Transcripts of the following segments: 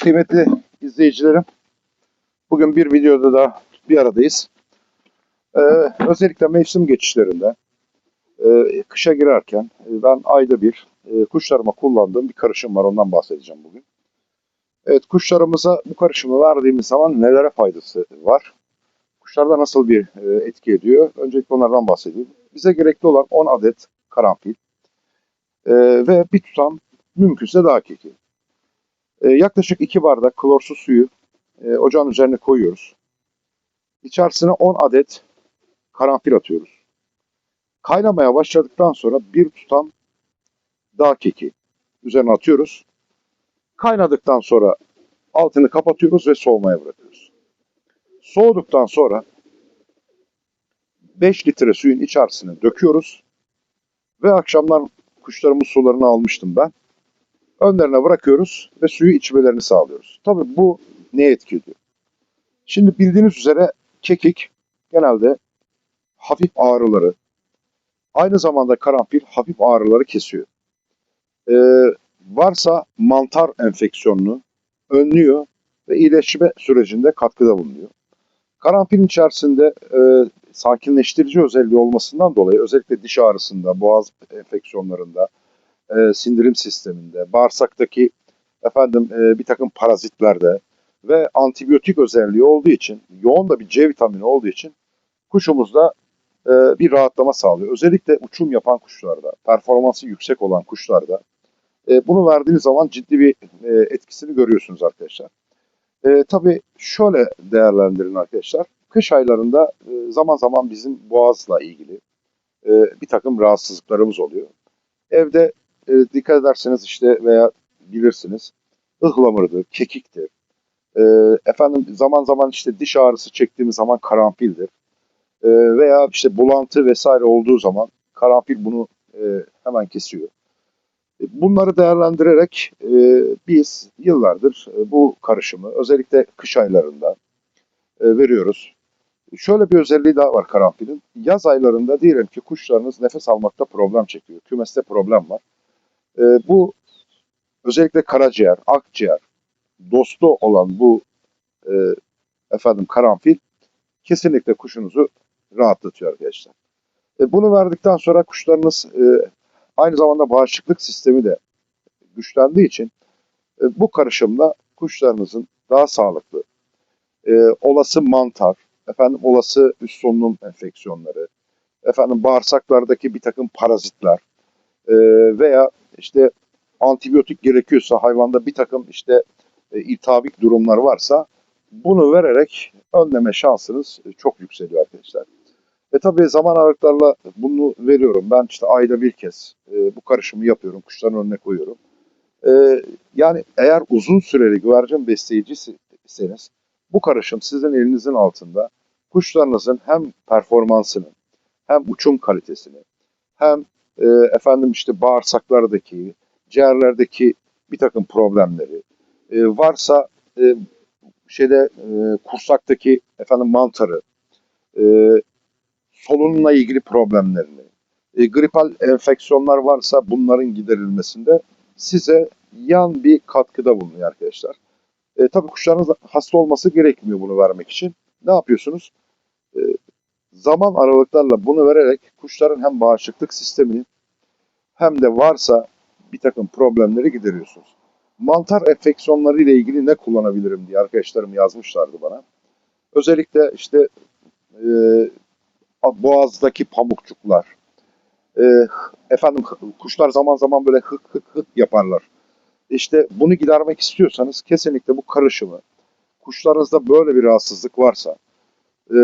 Kıymetli izleyicilerim, bugün bir videoda da bir aradayız. Ee, özellikle mevsim geçişlerinde, e, kışa girerken e, ben ayda bir e, kuşlarıma kullandığım bir karışım var, ondan bahsedeceğim bugün. Evet, kuşlarımıza bu karışımı verdiğimiz zaman nelere faydası var? Kuşlarda nasıl bir e, etki ediyor? Öncelikle onlardan bahsedeyim. Bize gerekli olan 10 adet karanfil e, ve bir tutam mümkünse dağ keki. E, yaklaşık 2 bardak klorsuz suyu e, ocağın üzerine koyuyoruz. İçerisine 10 adet karanfil atıyoruz. Kaynamaya başladıktan sonra bir tutam dağ keki üzerine atıyoruz. Kaynadıktan sonra altını kapatıyoruz ve soğumaya bırakıyoruz. Soğuduktan sonra 5 litre suyun içerisine döküyoruz. Ve akşamlar kuşlarımın sularını almıştım ben. Önlerine bırakıyoruz ve suyu içmelerini sağlıyoruz. Tabii bu ne etki ediyor? Şimdi bildiğiniz üzere kekik genelde hafif ağrıları, aynı zamanda karanfil hafif ağrıları kesiyor. Ee, varsa mantar enfeksiyonunu önlüyor ve iyileşme sürecinde katkıda bulunuyor. Karanfilin içerisinde e, sakinleştirici özelliği olmasından dolayı özellikle diş ağrısında, boğaz enfeksiyonlarında, e, sindirim sisteminde, bağırsaktaki efendim e, bir takım parazitlerde ve antibiyotik özelliği olduğu için, yoğun da bir C vitamini olduğu için kuşumuzda e, bir rahatlama sağlıyor. Özellikle uçum yapan kuşlarda, performansı yüksek olan kuşlarda e, bunu verdiğiniz zaman ciddi bir e, etkisini görüyorsunuz arkadaşlar. E, tabii şöyle değerlendirin arkadaşlar. Kış aylarında e, zaman zaman bizim boğazla ilgili e, bir takım rahatsızlıklarımız oluyor. Evde e, dikkat ederseniz işte veya bilirsiniz ıhlamurdur, kekiktir. E, efendim zaman zaman işte diş ağrısı çektiğimiz zaman karanfildir. E, veya işte bulantı vesaire olduğu zaman karanfil bunu e, hemen kesiyor. E, Bunları değerlendirerek e, biz yıllardır e, bu karışımı özellikle kış aylarında e, veriyoruz. Şöyle bir özelliği daha var karanfilin. Yaz aylarında diyelim ki kuşlarınız nefes almakta problem çekiyor. Kümeste problem var. E, bu özellikle karaciğer, akciğer, dostu olan bu e, efendim karanfil kesinlikle kuşunuzu rahatlatıyor arkadaşlar. E, bunu verdikten sonra kuşlarınız e, aynı zamanda bağışıklık sistemi de güçlendiği için e, bu karışımla kuşlarınızın daha sağlıklı, e, olası mantar, efendim olası üst solunum enfeksiyonları, efendim bağırsaklardaki bir takım parazitler e, veya işte antibiyotik gerekiyorsa hayvanda bir takım işte e, iltihabik durumlar varsa bunu vererek önleme şansınız e, çok yükseliyor arkadaşlar. Ve tabii zaman aralıklarla bunu veriyorum. Ben işte ayda bir kez e, bu karışımı yapıyorum. Kuşların önüne koyuyorum. E, yani eğer uzun süreli güvercin besleyicisiniz bu karışım sizin elinizin altında kuşlarınızın hem performansını hem uçum kalitesini hem e, efendim işte bağırsaklardaki, ciğerlerdeki bir takım problemleri e, varsa e, şeyde e, kursaktaki efendim mantarı, e, solunumla ilgili problemlerini, e, gripal enfeksiyonlar varsa bunların giderilmesinde size yan bir katkıda bulunuyor arkadaşlar. E, tabii kuşlarınız hasta olması gerekmiyor bunu vermek için. Ne yapıyorsunuz? E, zaman aralıklarla bunu vererek kuşların hem bağışıklık sistemini hem de varsa bir takım problemleri gideriyorsunuz. Mantar enfeksiyonları ile ilgili ne kullanabilirim diye arkadaşlarım yazmışlardı bana. Özellikle işte e, boğazdaki pamukçuklar, e, efendim kuşlar zaman zaman böyle hık hık hık yaparlar. İşte bunu gidermek istiyorsanız kesinlikle bu karışımı kuşlarınızda böyle bir rahatsızlık varsa e,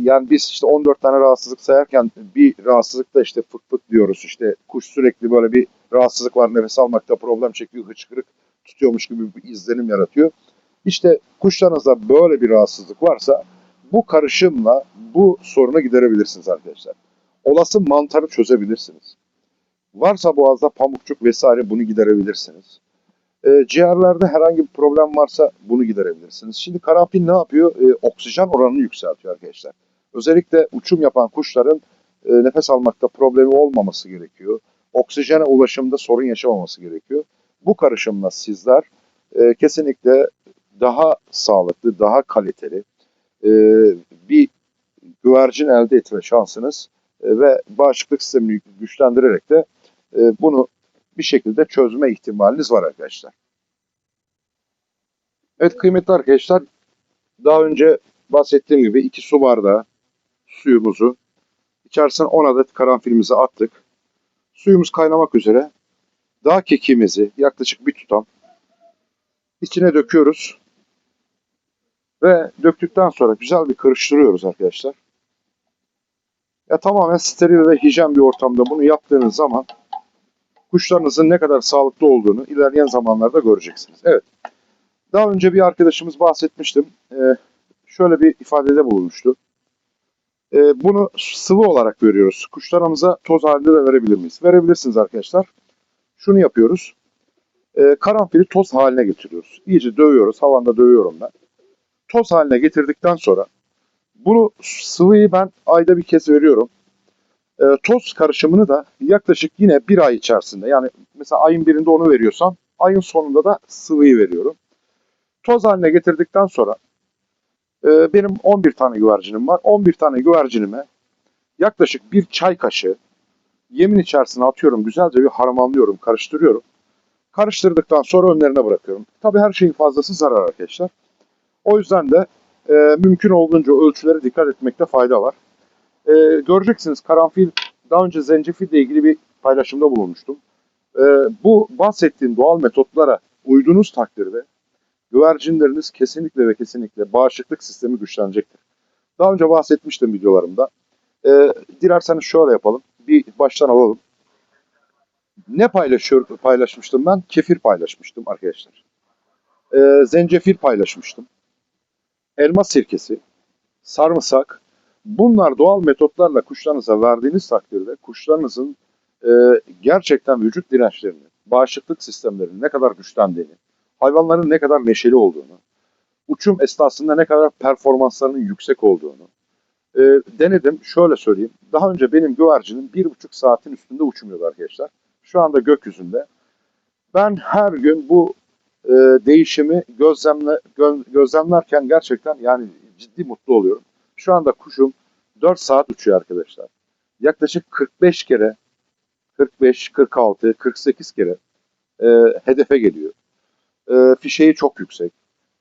yani biz işte 14 tane rahatsızlık sayarken bir rahatsızlıkta işte fık fık diyoruz işte kuş sürekli böyle bir rahatsızlık var nefes almakta problem çekiyor hıçkırık tutuyormuş gibi bir izlenim yaratıyor. İşte kuşlarınızda böyle bir rahatsızlık varsa bu karışımla bu sorunu giderebilirsiniz arkadaşlar. Olası mantarı çözebilirsiniz. Varsa boğazda pamukçuk vesaire bunu giderebilirsiniz. E, ciğerlerde herhangi bir problem varsa bunu giderebilirsiniz. Şimdi karanfil ne yapıyor? E, oksijen oranını yükseltiyor arkadaşlar. Özellikle uçum yapan kuşların e, nefes almakta problemi olmaması gerekiyor. Oksijene ulaşımda sorun yaşamaması gerekiyor. Bu karışımla sizler e, kesinlikle daha sağlıklı, daha kaliteli e, bir güvercin elde etme şansınız e, ve bağışıklık sistemini güçlendirerek de e, bunu bir şekilde çözme ihtimaliniz var arkadaşlar. Evet kıymetli arkadaşlar daha önce bahsettiğim gibi iki su bardağı suyumuzu içerisine 10 adet karanfilimizi attık. Suyumuz kaynamak üzere dağ kekimizi yaklaşık bir tutam içine döküyoruz. Ve döktükten sonra güzel bir karıştırıyoruz arkadaşlar. Ya tamamen steril ve hijyen bir ortamda bunu yaptığınız zaman kuşlarınızın ne kadar sağlıklı olduğunu ilerleyen zamanlarda göreceksiniz. Evet. Daha önce bir arkadaşımız bahsetmiştim. Ee, şöyle bir ifadede bulunmuştu. Ee, bunu sıvı olarak veriyoruz. Kuşlarımıza toz halinde de verebilir miyiz? Verebilirsiniz arkadaşlar. Şunu yapıyoruz. Ee, karanfili toz haline getiriyoruz. İyice dövüyoruz. Havanda dövüyorum ben. Toz haline getirdikten sonra bunu sıvıyı ben ayda bir kez veriyorum. Ee, toz karışımını da yaklaşık yine bir ay içerisinde yani mesela ayın birinde onu veriyorsam ayın sonunda da sıvıyı veriyorum. Toz haline getirdikten sonra e, benim 11 tane güvercinim var. 11 tane güvercinime yaklaşık bir çay kaşığı yemin içerisine atıyorum. Güzelce bir harmanlıyorum, karıştırıyorum. Karıştırdıktan sonra önlerine bırakıyorum. Tabii her şeyin fazlası zarar arkadaşlar. O yüzden de e, mümkün olduğunca ölçülere dikkat etmekte fayda var. E, göreceksiniz karanfil daha önce zencefille ilgili bir paylaşımda bulunmuştum. E, bu bahsettiğim doğal metotlara uyduğunuz takdirde güvercinleriniz kesinlikle ve kesinlikle bağışıklık sistemi güçlenecektir. Daha önce bahsetmiştim videolarımda. E, dilerseniz şöyle yapalım. Bir baştan alalım. Ne paylaşıyor, paylaşmıştım ben? Kefir paylaşmıştım arkadaşlar. E, zencefil paylaşmıştım. Elma sirkesi, sarımsak. Bunlar doğal metotlarla kuşlarınıza verdiğiniz takdirde kuşlarınızın e, gerçekten vücut dirençlerini, bağışıklık sistemlerinin ne kadar güçlendiğini, hayvanların ne kadar neşeli olduğunu, uçum esnasında ne kadar performanslarının yüksek olduğunu e, denedim. Şöyle söyleyeyim. Daha önce benim güvercinim bir buçuk saatin üstünde uçmuyordu arkadaşlar. Şu anda gökyüzünde. Ben her gün bu e, değişimi gözlemle, gö- gözlemlerken gerçekten yani ciddi mutlu oluyorum. Şu anda kuşum 4 saat uçuyor arkadaşlar. Yaklaşık 45 kere 45, 46, 48 kere e, hedefe geliyor. E, fişeği çok yüksek.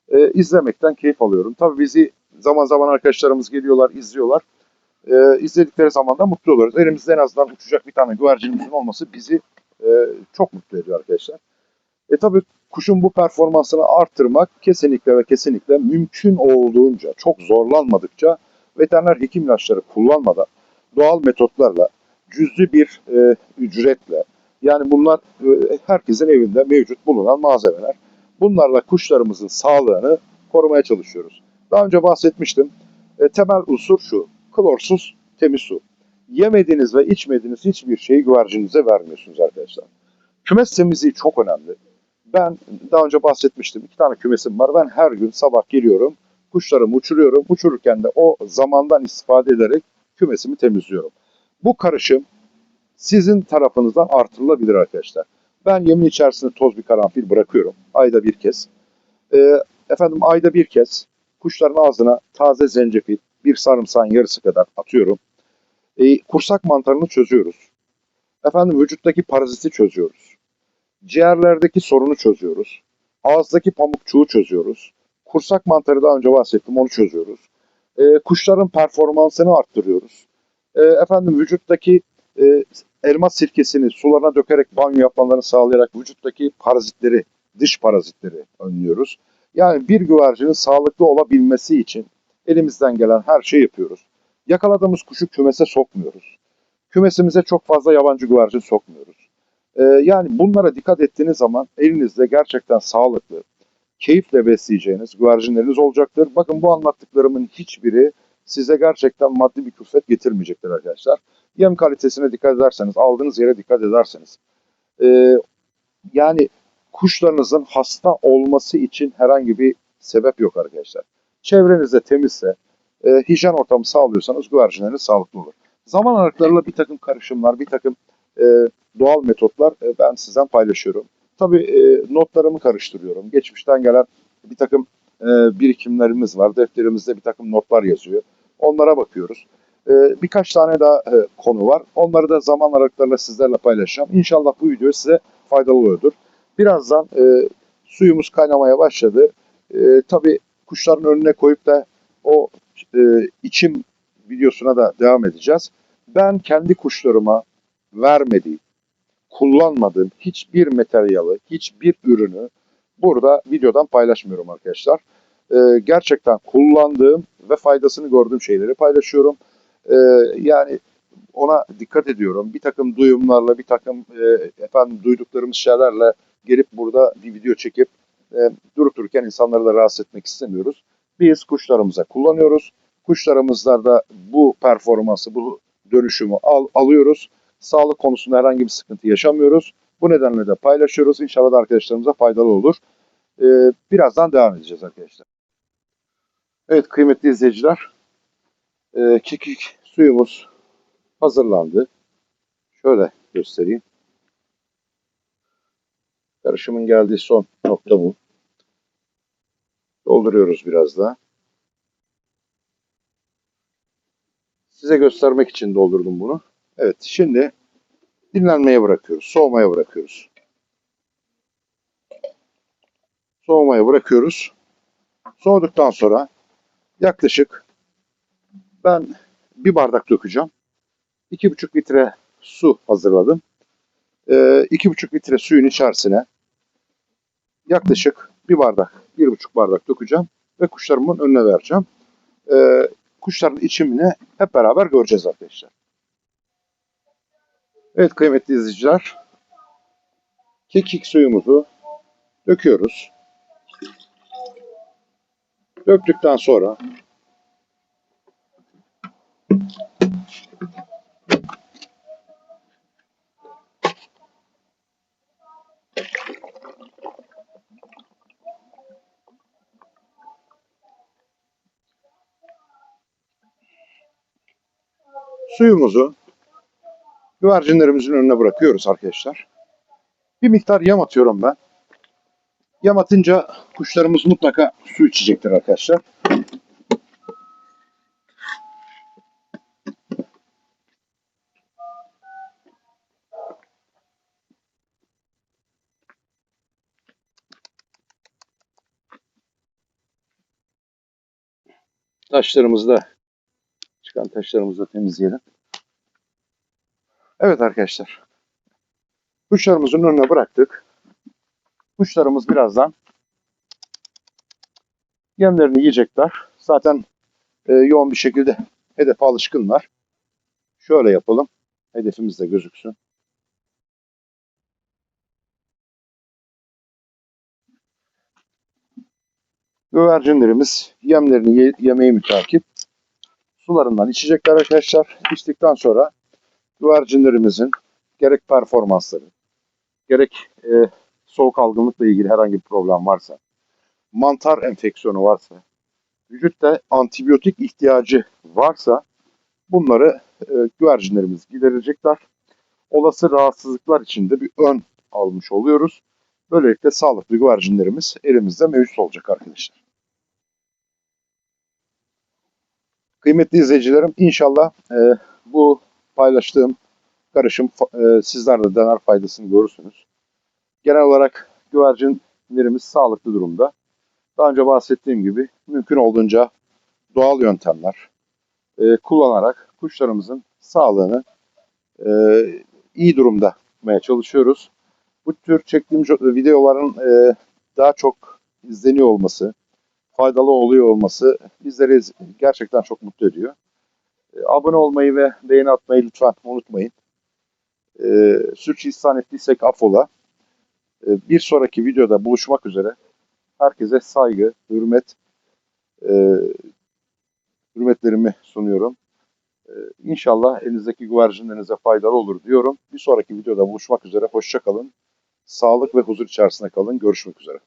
E, izlemekten keyif alıyorum. Tabii bizi zaman zaman arkadaşlarımız geliyorlar, izliyorlar. E, izledikleri zaman da mutlu oluyoruz. Elimizde en azından uçacak bir tane güvercinimizin olması bizi e, çok mutlu ediyor arkadaşlar. E tabii kuşun bu performansını arttırmak kesinlikle ve kesinlikle mümkün olduğunca, çok zorlanmadıkça veteriner hekim ilaçları kullanmadan doğal metotlarla cüzi bir e, ücretle yani bunlar e, herkesin evinde mevcut bulunan malzemeler. Bunlarla kuşlarımızın sağlığını korumaya çalışıyoruz. Daha önce bahsetmiştim. E, temel unsur şu. Klorsuz temiz su. Yemediğiniz ve içmediğiniz hiçbir şeyi güvercinize vermiyorsunuz arkadaşlar. Kümes temizliği çok önemli. Ben daha önce bahsetmiştim. iki tane kümesim var. Ben her gün sabah geliyorum. Kuşlarımı uçuruyorum. Uçururken de o zamandan istifade ederek kümesimi temizliyorum. Bu karışım sizin tarafınızdan artırılabilir arkadaşlar. Ben yemin içerisinde toz bir karanfil bırakıyorum. Ayda bir kez. Ee, efendim ayda bir kez kuşların ağzına taze zencefil, bir sarımsağın yarısı kadar atıyorum. Ee, kursak mantarını çözüyoruz. Efendim vücuttaki paraziti çözüyoruz. Ciğerlerdeki sorunu çözüyoruz. Ağızdaki pamukçuğu çözüyoruz. Kursak mantarı daha önce bahsettim onu çözüyoruz. Ee, kuşların performansını arttırıyoruz. Ee, efendim vücuttaki e, elma sirkesini sularına dökerek banyo yapmalarını sağlayarak vücuttaki parazitleri, dış parazitleri önlüyoruz. Yani bir güvercinin sağlıklı olabilmesi için elimizden gelen her şeyi yapıyoruz. Yakaladığımız kuşu kümese sokmuyoruz. Kümesimize çok fazla yabancı güvercin sokmuyoruz. Ee, yani bunlara dikkat ettiğiniz zaman elinizde gerçekten sağlıklı, keyifle besleyeceğiniz güvercinleriniz olacaktır. Bakın bu anlattıklarımın hiçbiri size gerçekten maddi bir külfet getirmeyecektir arkadaşlar. Yem kalitesine dikkat ederseniz, aldığınız yere dikkat ederseniz, e, yani kuşlarınızın hasta olması için herhangi bir sebep yok arkadaşlar. Çevrenizde temizse, e, hijyen ortamı sağlıyorsanız güvercinleriniz sağlıklı olur. Zaman aralıklarıyla bir takım karışımlar, bir takım e, doğal metotlar e, ben sizden paylaşıyorum. Tabii e, notlarımı karıştırıyorum. Geçmişten gelen bir takım e, birikimlerimiz var. Defterimizde bir takım notlar yazıyor. Onlara bakıyoruz. E, birkaç tane daha e, konu var. Onları da zaman aralıklarla sizlerle paylaşacağım. İnşallah bu video size faydalı oluyordur. Birazdan e, suyumuz kaynamaya başladı. E, tabii kuşların önüne koyup da o e, içim videosuna da devam edeceğiz. Ben kendi kuşlarıma vermediğim, kullanmadığım hiçbir materyali, hiçbir ürünü burada videodan paylaşmıyorum arkadaşlar. Ee, gerçekten kullandığım ve faydasını gördüğüm şeyleri paylaşıyorum. Ee, yani ona dikkat ediyorum. Bir takım duyumlarla, bir takım e, efendim duyduklarımız şeylerle gelip burada bir video çekip e, durup dururken insanları da rahatsız etmek istemiyoruz. Biz kuşlarımıza kullanıyoruz. Kuşlarımızda bu performansı, bu dönüşümü al, alıyoruz. Sağlık konusunda herhangi bir sıkıntı yaşamıyoruz. Bu nedenle de paylaşıyoruz. İnşallah da arkadaşlarımıza faydalı olur. Ee, birazdan devam edeceğiz arkadaşlar. Evet kıymetli izleyiciler. E, kekik suyumuz hazırlandı. Şöyle göstereyim. Karışımın geldiği son nokta bu. Dolduruyoruz biraz daha. Size göstermek için doldurdum bunu. Evet şimdi dinlenmeye bırakıyoruz. Soğumaya bırakıyoruz. Soğumaya bırakıyoruz. Soğuduktan sonra yaklaşık ben bir bardak dökeceğim. 2,5 litre su hazırladım. Ee, 2,5 litre suyun içerisine yaklaşık bir bardak, bir buçuk bardak dökeceğim ve kuşlarımın önüne vereceğim. Ee, kuşların içimini hep beraber göreceğiz arkadaşlar. Evet kıymetli izleyiciler. Kekik suyumuzu döküyoruz. Döktükten sonra suyumuzu güvercinlerimizin önüne bırakıyoruz arkadaşlar. Bir miktar yem atıyorum ben. Yem atınca kuşlarımız mutlaka su içecektir arkadaşlar. Taşlarımızı da çıkan taşlarımızı da temizleyelim. Evet arkadaşlar. Kuşlarımızın önüne bıraktık. Kuşlarımız birazdan yemlerini yiyecekler. Zaten e, yoğun bir şekilde hedefe alışkınlar. Şöyle yapalım. Hedefimiz de gözüksün. Güvercinlerimiz yemlerini ye yemeği mütakip sularından içecekler arkadaşlar. İçtikten sonra güvercinlerimizin gerek performansları, gerek e, soğuk algınlıkla ilgili herhangi bir problem varsa, mantar enfeksiyonu varsa, vücutta antibiyotik ihtiyacı varsa bunları e, güvercinlerimiz giderecekler. Olası rahatsızlıklar için de bir ön almış oluyoruz. Böylelikle sağlıklı güvercinlerimiz elimizde mevcut olacak arkadaşlar. Kıymetli izleyicilerim inşallah e, bu paylaştığım karışım e, sizler de dener faydasını görürsünüz. Genel olarak güvercinlerimiz sağlıklı durumda. Daha önce bahsettiğim gibi mümkün olduğunca doğal yöntemler e, kullanarak kuşlarımızın sağlığını e, iyi durumda tutmaya çalışıyoruz. Bu tür çektiğim videoların e, daha çok izleniyor olması, faydalı oluyor olması bizleri gerçekten çok mutlu ediyor. E, abone olmayı ve beğeni atmayı lütfen unutmayın. E, sürçülisan ettiysek affola. E, bir sonraki videoda buluşmak üzere. Herkese saygı, hürmet, e, hürmetlerimi sunuyorum. E, inşallah elinizdeki güvercinlerinize faydalı olur diyorum. Bir sonraki videoda buluşmak üzere. Hoşçakalın. Sağlık ve huzur içerisinde kalın. Görüşmek üzere.